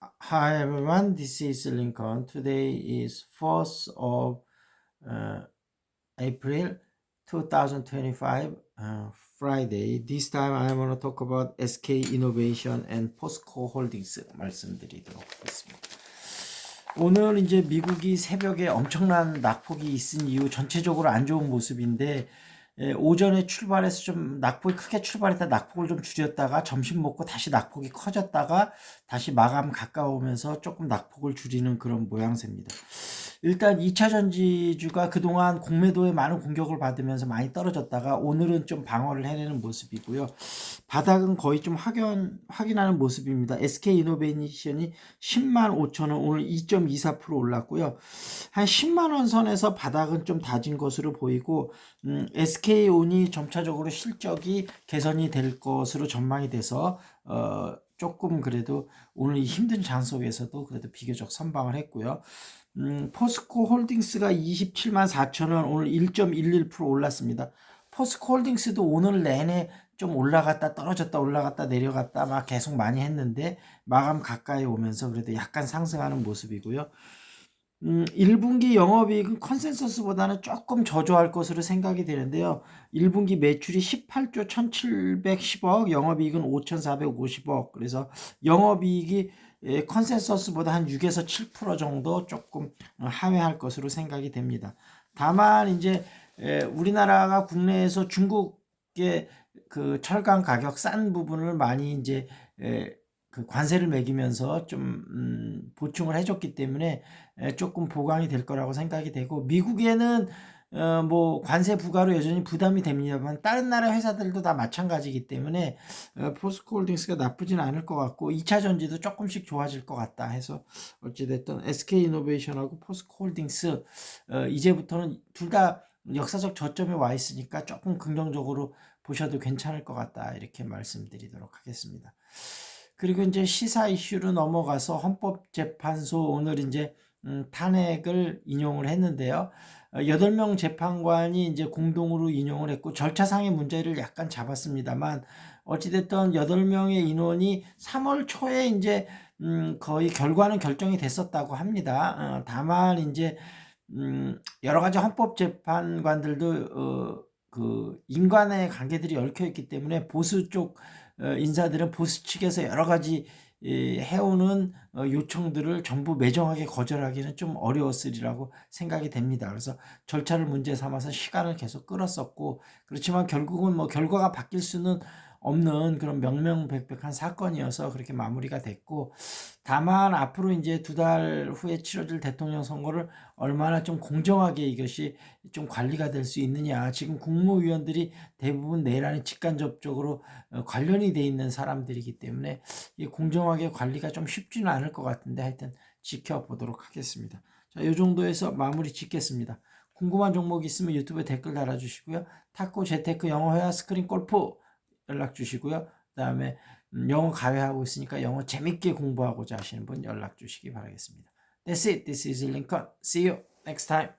Hi everyone, this is Lincoln. Today is 4th of uh, April 2025, uh, Friday. This time I want to talk about SK Innovation and POSCO Holdings 말씀드리도록 하겠습니다. 오늘 이제 미국이 새벽에 엄청난 낙폭이 있은 이후 전체적으로 안 좋은 모습인데 예, 오전에 출발해서 좀 낙폭이 크게 출발했다 낙폭을 좀 줄였다가 점심 먹고 다시 낙폭이 커졌다가 다시 마감 가까우면서 조금 낙폭을 줄이는 그런 모양새입니다. 일단 2차 전지주가 그동안 공매도에 많은 공격을 받으면서 많이 떨어졌다가 오늘은 좀 방어를 해내는 모습이고요. 바닥은 거의 좀 확연, 확인하는 모습입니다. SK 이노베이션이 10만 5천 원 오늘 2.24% 올랐고요. 한 10만 원 선에서 바닥은 좀 다진 것으로 보이고 음, SK온이 점차적으로 실적이 개선이 될 것으로 전망이 돼서 어, 조금 그래도 오늘 이 힘든 장 속에서도 그래도 비교적 선방을 했고요. 음, 포스코 홀딩스가 27만 4천 원 오늘 1.11% 올랐습니다. 포스코 홀딩스도 오늘 내내 좀 올라갔다 떨어졌다 올라갔다 내려갔다 막 계속 많이 했는데 마감 가까이 오면서 그래도 약간 상승하는 모습이고요. 음, 1분기 영업이익은 컨센서스보다는 조금 저조할 것으로 생각이 되는데요. 1분기 매출이 18조 1710억, 영업이익은 5450억. 그래서 영업이익이 예, 컨센서스보다 한 6에서 7% 정도 조금 하회할 것으로 생각이 됩니다. 다만 이제 예, 우리나라가 국내에서 중국의 그 철강 가격 싼 부분을 많이 이제 예, 그 관세를 매기면서 좀 음, 보충을 해줬기 때문에 조금 보강이 될 거라고 생각이 되고 미국에는 어, 뭐 관세 부과로 여전히 부담이 됩니다만 다른 나라 회사들도 다 마찬가지이기 때문에 어, 포스코홀딩스가 나쁘진 않을 것 같고 2차 전지도 조금씩 좋아질 것 같다 해서 어찌됐든 SK이노베이션하고 포스코홀딩스 어, 이제부터는 둘 다 역사적 저점에 와 있으니까 조금 긍정적으로 보셔도 괜찮을 것 같다 이렇게 말씀드리도록 하겠습니다. 그리고 이제 시사 이슈로 넘어가서 헌법재판소 오늘 이제 음, 탄핵을 인용을 했는데요. 8명 어, 재판관이 이제 공동으로 인용을 했고 절차상의 문제를 약간 잡았습니다만 어찌됐든 8명의 인원이 3월 초에 이제 음 거의 결과는 결정이 됐었다고 합니다. 어 다만 이제 음 여러 가지 헌법재판관들도 어 그 인간의 관계들이 얽혀 있기 때문에 보수 쪽 어, 인사들은 보수 측에서 여러 가지 해오는 어, 요청들을 전부 매정하게 거절하기는 좀 어려웠으리라고 생각이 됩니다. 그래서 절차를 문제 삼아서 시간을 계속 끌었었고 그렇지만 결국은 뭐 결과가 바뀔 수는 없는 그런 명명백백한 사건이어서 그렇게 마무리가 됐고 다만 앞으로 이제 두 달 후에 치러질 대통령 선거를 얼마나 좀 공정하게 이것이 좀 관리가 될 수 있느냐 지금 국무위원들이 대부분 내란에 직간접적으로 어, 관련이 돼 있는 사람들이기 때문에 공정하게 관리가 좀 쉽지는 않을 것 같은데 하여튼 지켜보도록 하겠습니다. 자, 이 정도에서 마무리 짓겠습니다. 궁금한 종목 있으면 유튜브에 댓글 달아주시고요. 탁구, 재테크, 영어 회화, 스크린 골프 연락 주시고요. 그 다음에 음, 영어 가외하고 있으니까 영어 재밌게 공부하고자 하시는 분 연락 주시기 바라겠습니다. That's it. This is Lincoln. See you next time.